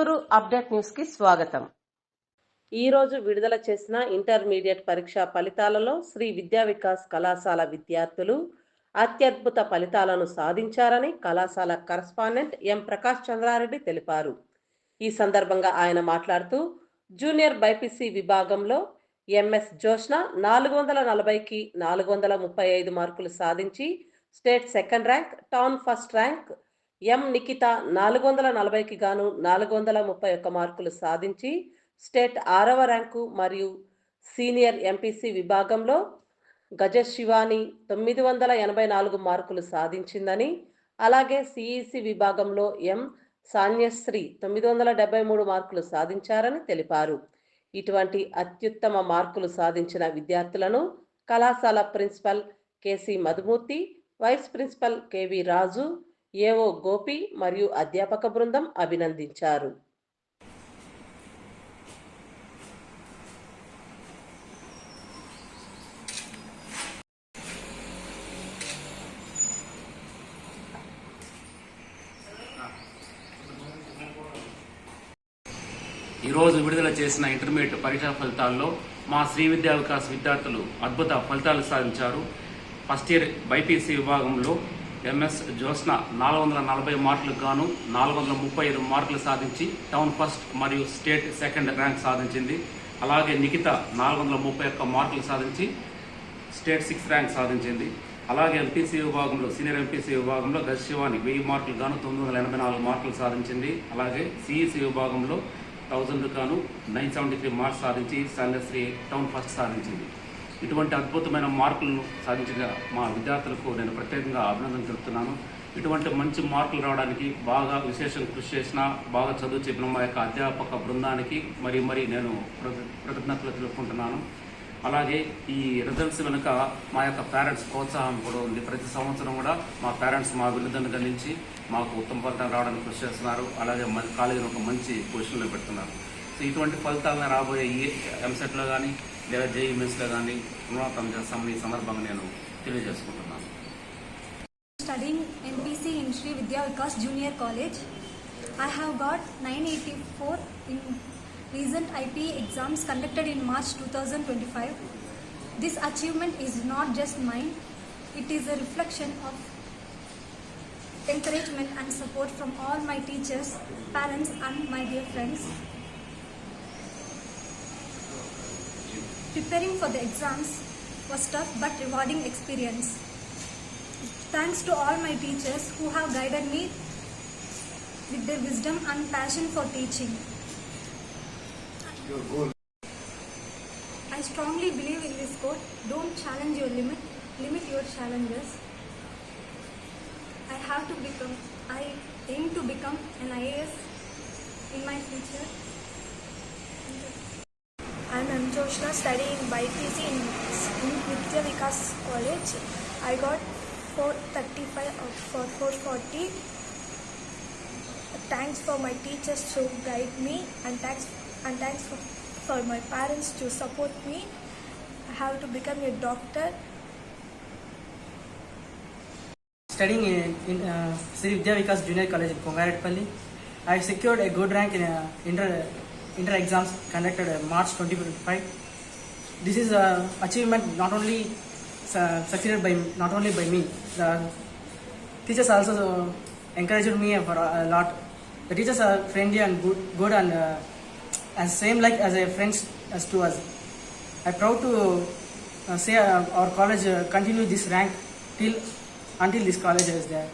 Chittoor update న్యూస్కి స్వాగతం. ఈ రోజు విడుదల చేసిన ఇంటర్మీడియట్ పరీక్ష ఫలితాలలో శ్రీ విద్యా వికాస్ కళాశాల విద్యార్థులు అత్యద్భుత ఫలితాలను సాధించారని కళాశాల కరస్పాండెంట్ ఎం ప్రకాష్ చంద్రారెడ్డి తెలిపారు. ఈ సందర్భంగా ఆయన మాట్లాడుతూ జూనియర్ బైపీసీ విభాగంలో ఎంఎస్ జోష్న నాలుగు వందల నలభైకి నాలుగు వందల ముప్పై ఐదు మార్కులు సాధించి state second rank town first rank M Nikhita నాలుగు వందల నలభైకి గాను నాలుగు వందల ముప్పై ఒక్క మార్కులు సాధించి స్టేట్ ఆరవ ర్యాంకు మరియు సీనియర్ ఎంపీసీ విభాగంలో గజ శివాని తొమ్మిది వందల ఎనభై నాలుగు మార్కులు సాధించిందని అలాగే సిఈసి విభాగంలో ఎం సాన్యశ్రీ తొమ్మిది వందల డెబ్బై మూడు మార్కులు సాధించారని తెలిపారు. ఇటువంటి అత్యుత్తమ మార్కులు సాధించిన విద్యార్థులను కళాశాల principal KC Madhumurthy vice principal KV Raju AO Gopi మరియు అధ్యాపక బృందం అభినందించారు. ఈరోజు విడుదల చేసిన ఇంటర్మీడియట్ పరీక్షా ఫలితాల్లో మా శ్రీ విద్యా వికాస్ విద్యార్థులు అద్భుత ఫలితాలు సాధించారు. ఫస్ట్ ఇయర్ బైపీసీ విభాగంలో ఎంఎస్ జ్యోత్స్న నాలుగు వందల నలభై మార్కులకు గాను నాలుగు వందల ముప్పై ఐదు మార్కులు సాధించి టౌన్ ఫస్ట్ మరియు స్టేట్ సెకండ్ ర్యాంక్ సాధించింది. అలాగే నిఖిత నాలుగు వందల ముప్పై ఒక్క మార్కులు సాధించి స్టేట్ సిక్స్త్ ర్యాంక్ సాధించింది. అలాగే ఎంపీసీ విభాగంలో సీనియర్ ఎంపీసీ విభాగంలో గశివాని వెయ్యి మార్కులు గాను తొమ్మిది వందల ఎనభై నాలుగు మార్కులు సాధించింది. అలాగే సిఈసీ విభాగంలో థౌజండ్ గాను నైన్ సెవెంటీ త్రీ మార్క్స్ సాధించి సంగశ్రీ టౌన్ ఫస్ట్ సాధించింది. ఇటువంటి అద్భుతమైన మార్కులను సాధించిన మా విద్యార్థులకు నేను ప్రత్యేకంగా అభినందన తెలుపుతున్నాను. ఇటువంటి మంచి మార్కులు రావడానికి బాగా విశేషం కృషి చేసిన బాగా చదువు చెప్పిన మా యొక్క అధ్యాపక బృందానికి మరి మరి నేను కృతజ్ఞతలు తెలుపుకుంటున్నాను. అలాగే ఈ రిజల్ట్స్ వెనుక మా యొక్క పేరెంట్స్ ప్రోత్సాహం కూడా ఉంది. ప్రతి సంవత్సరం కూడా మా పేరెంట్స్ మా విలుదను గణించి మాకు ఉత్తమ ఫలితం రావడానికి కృషి చేస్తున్నారు. అలాగే మన కాలేజీని ఒక మంచి పొజిషన్లో పెడుతున్నారు. సో ఇటువంటి ఫలితాలను రాబోయే ఈ ఎంసెట్లో కానీ లేదా జేఈ కానీ పునరావృతం చేస్తామని ఈ సందర్భంగా నేను తెలియజేసుకుంటున్నాను studying NPC in Sri Vidya Vikas Junior College. I have got 984 in recent IP exams conducted in March 2025. This achievement is not just mine, it is a reflection of encouragement and support from all my teachers, parents, and my dear friends. Preparing for the exams was tough but rewarding experience. Thanks to all my teachers who have guided me with their wisdom and passion for teaching. I strongly believe in this quote don't challenge your limit, limit your challenges. I have to become, I aim to become an IAS in my future. Joshna studying BIPC in, in Vidya Vikas College. I got 435 out for 440. Thanks for my teachers to guide me and thanks and thanks for, for my parents to support me. I have to become a doctor. studying in, in uh, Sri Vidya Vikas Junior College in Kongaredpalli. I secured a good rank in uh, inter, inter exams conducted in March 2025. This is a achievement not only uh, succeeded by not only by me. The teachers also uh, encouraged me for a, lot. The teachers are friendly and good, good and uh, same like as a friends as to us. I'm proud to uh, say uh, our college uh, continue this rank till until this college is there.